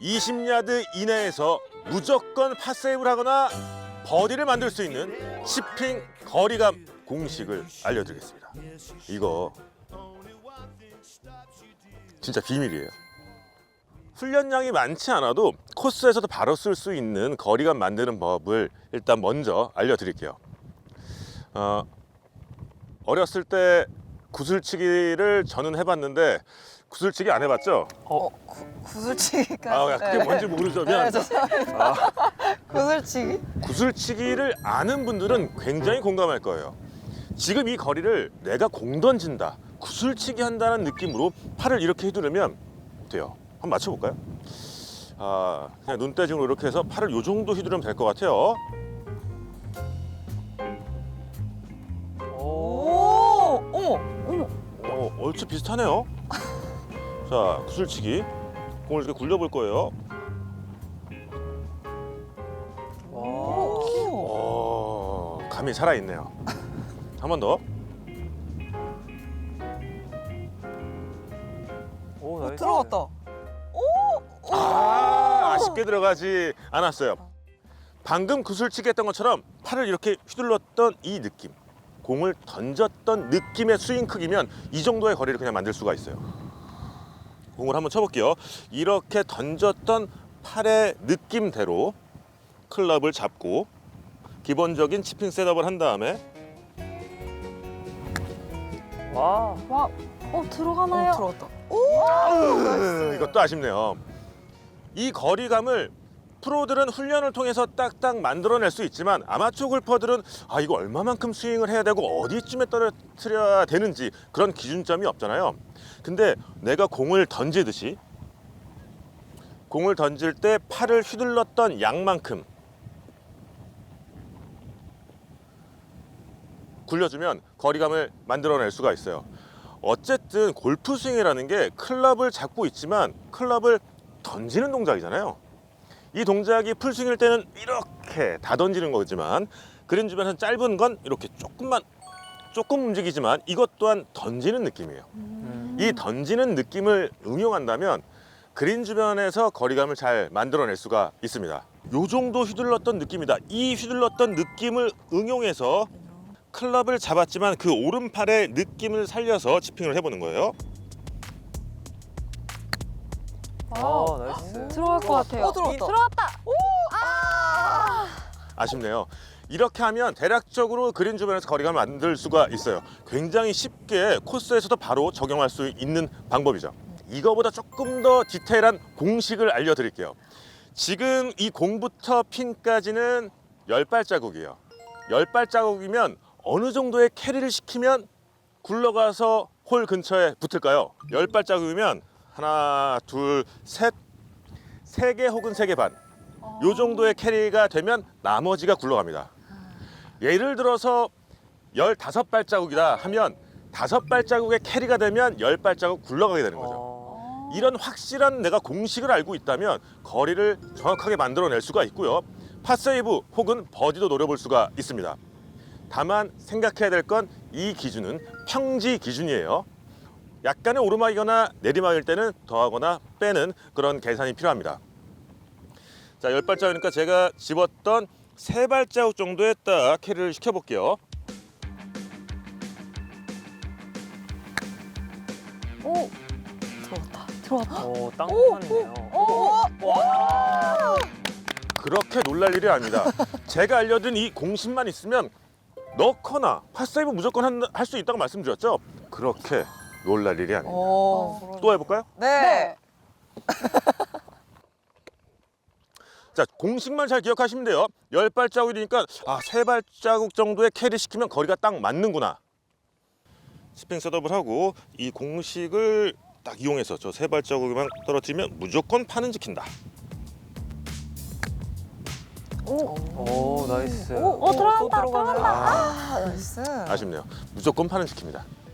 20야드 이내에서 무조건 파세이브를 하거나 버디를 만들 수 있는 치핑 거리감 공식을 알려드리겠습니다. 이거 진짜 비밀이에요. 훈련량이 많지 않아도 코스에서도 바로 쓸 수 있는 거리감 만드는 법을 일단 먼저 알려드릴게요. 어, 어렸을 때 구슬치기를 저는 해봤는데 구슬치기 안 해봤죠? 어, 구, 구슬치기까지. 아, 야, 그게 뭔지 모르죠. 네, 미안. 죄송합니다. 구슬치기? 구슬치기를 아는 분들은 굉장히 공감할 거예요. 지금 이 거리를 내가 공 던진다, 구슬치기 한다는 느낌으로 팔을 이렇게 휘두르면 돼요. 한번 맞춰볼까요? 아, 그냥 눈대중으로 이렇게 해서 팔을 요 정도 휘두르면 될 것 같아요. 오, 어머, 어머. 어, 얼추 비슷하네요. 자, 구슬치기. 공을 이렇게 굴려볼 거예요. 오. 어, 감이 살아있네요. 한 번 더. 오, 나이스. 들어갔다. 아, 아쉽게 들어가지 않았어요. 방금 구슬치기 했던 것처럼 팔을 이렇게 휘둘렀던 이 느낌. 공을 던졌던 느낌의 스윙 크기면 이 정도의 거리를 그냥 만들 수가 있어요. 공을 한번 쳐볼게요. 이렇게 던졌던 팔의 느낌대로 클럽을 잡고 기본적인 치핑 셋업을 한 다음에 와. 와, 어 들어가나요? 어, 들어갔다. 으, 이것도 아쉽네요. 이 거리감을 프로들은 훈련을 통해서 딱딱 만들어낼 수 있지만 아마추어 골퍼들은 아 이거 얼마만큼 스윙을 해야 되고 어디쯤에 떨어뜨려야 되는지 그런 기준점이 없잖아요. 근데 내가 공을 던지듯이 공을 던질 때 팔을 휘둘렀던 양만큼 굴려주면 거리감을 만들어낼 수가 있어요. 어쨌든 골프 스윙이라는 게 클럽을 잡고 있지만 클럽을 던지는 동작이잖아요. 이 동작이 풀스윙일 때는 이렇게 다 던지는 거지만 그린 주변에서 짧은 건 이렇게 조금만 조금 움직이지만 이것 또한 던지는 느낌이에요. 이 던지는 느낌을 응용한다면 그린 주변에서 거리감을 잘 만들어낼 수가 있습니다. 요 정도 휘둘렀던 느낌이다. 이 휘둘렀던 느낌을 응용해서 클럽을 잡았지만 그 오른팔의 느낌을 살려서 치핑을 해보는 거예요. 아. 들어갈 것 같아요. 어, 들어갔다. 들어갔다. 아쉽네요. 이렇게 하면 대략적으로 그린 주변에서 거리감을 만들 수가 있어요. 굉장히 쉽게 코스에서도 바로 적용할 수 있는 방법이죠. 이거보다 조금 더 디테일한 공식을 알려드릴게요. 지금 이 공부터 핀까지는 열 발자국이에요. 열 발자국이면 어느 정도의 캐리를 시키면 굴러가서 홀 근처에 붙을까요? 열 발자국이면 하나, 둘, 셋, 세 개 혹은 세 개 반. 요 정도의 캐리가 되면 나머지가 굴러갑니다. 예를 들어서 15발자국이다 하면 다섯 발자국의 캐리가 되면 열 발자국 굴러가게 되는 거죠. 어. 이런 확실한 내가 공식을 알고 있다면 거리를 정확하게 만들어낼 수가 있고요. 파세이브 혹은 버디도 노려볼 수가 있습니다. 다만 생각해야 될 건 이 기준은 평지 기준이에요. 약간의 오르막이거나 내리막일 때는 더하거나 빼는 그런 계산이 필요합니다. 자, 열 발자국이니까 제가 집었던 세 발자국 정도에 딱 캐리를 시켜볼게요. 오, 들어갔다. 들어갔다. 오, 땅 맞네요. 오, 와. 그렇게 놀랄 일이 아닙니다. 제가 알려드린 이 공식만 있으면 넣거나 파세이브 무조건 할 수 있다고 말씀드렸죠? 그렇게 놀랄 일이 아닙니다. 오. 또 해볼까요? 네. 자, 공식만 잘 기억하시면 돼요. 열 발자국이니까 아, 세 발자국 정도의 캐리 시키면 거리가 딱 맞는구나. 스핑 셋업을 하고 이 공식을 딱 이용해서 저 세 발자국만 떨어지면 무조건 판은 지킨다. 오, 오, 나이스. 오, 어, 들어간다, 또 들어가네. 아, 아, 나이스. 아쉽네요. 무조건 판은 지킵니다.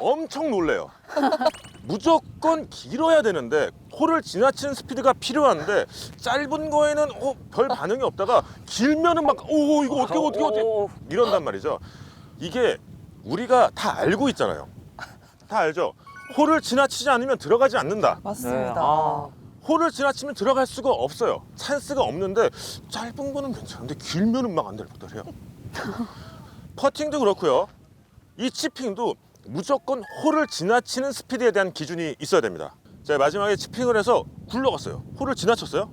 엄청 놀래요. 무조건 길어야 되는데 홀을 지나치는 스피드가 필요한데 짧은 거에는 어, 별 반응이 없다가 길면은 막오 이거 어떻게 어떻게 어떻게 오, 이런단 말이죠. 이게 우리가 다 알고 있잖아요. 다 알죠. 홀을 지나치지 않으면 들어가지 않는다. 맞습니다. 네, 아. 홀을 지나치면 들어갈 수가 없어요. 찬스가 없는데 짧은 거는 괜찮은데 길면은 막 안달부달해요. 퍼팅도 그렇고요. 이 치핑도 무조건 홀을 지나치는 스피드에 대한 기준이 있어야 됩니다. 자 마지막에 치핑을 해서 굴러갔어요. 홀을 지나쳤어요.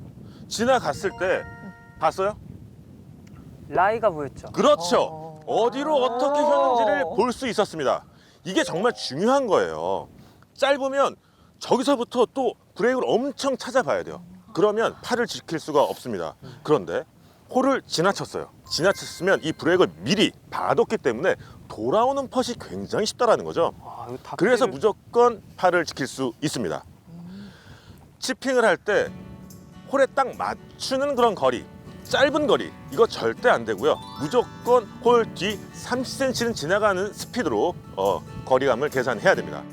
지나갔을 때 봤어요? 라이가 보였죠. 그렇죠. 어디로 어떻게 휘었는지를 볼 수 있었습니다. 이게 정말 중요한 거예요. 짧으면 저기서부터 또 브레이크를 엄청 찾아봐야 돼요. 그러면 팔을 지킬 수가 없습니다. 그런데 홀을 지나쳤어요. 지나쳤으면 이 브레이크를 미리 봐뒀기 때문에 돌아오는 펫이 굉장히 쉽다라는 거죠. 아, 그래서 무조건 팔을 지킬 수 있습니다. 치핑을 할 때 홀에 딱 맞추는 그런 거리, 짧은 거리 이거 절대 안 되고요. 무조건 홀 뒤 30cm는 지나가는 스피드로 어, 거리감을 계산해야 됩니다.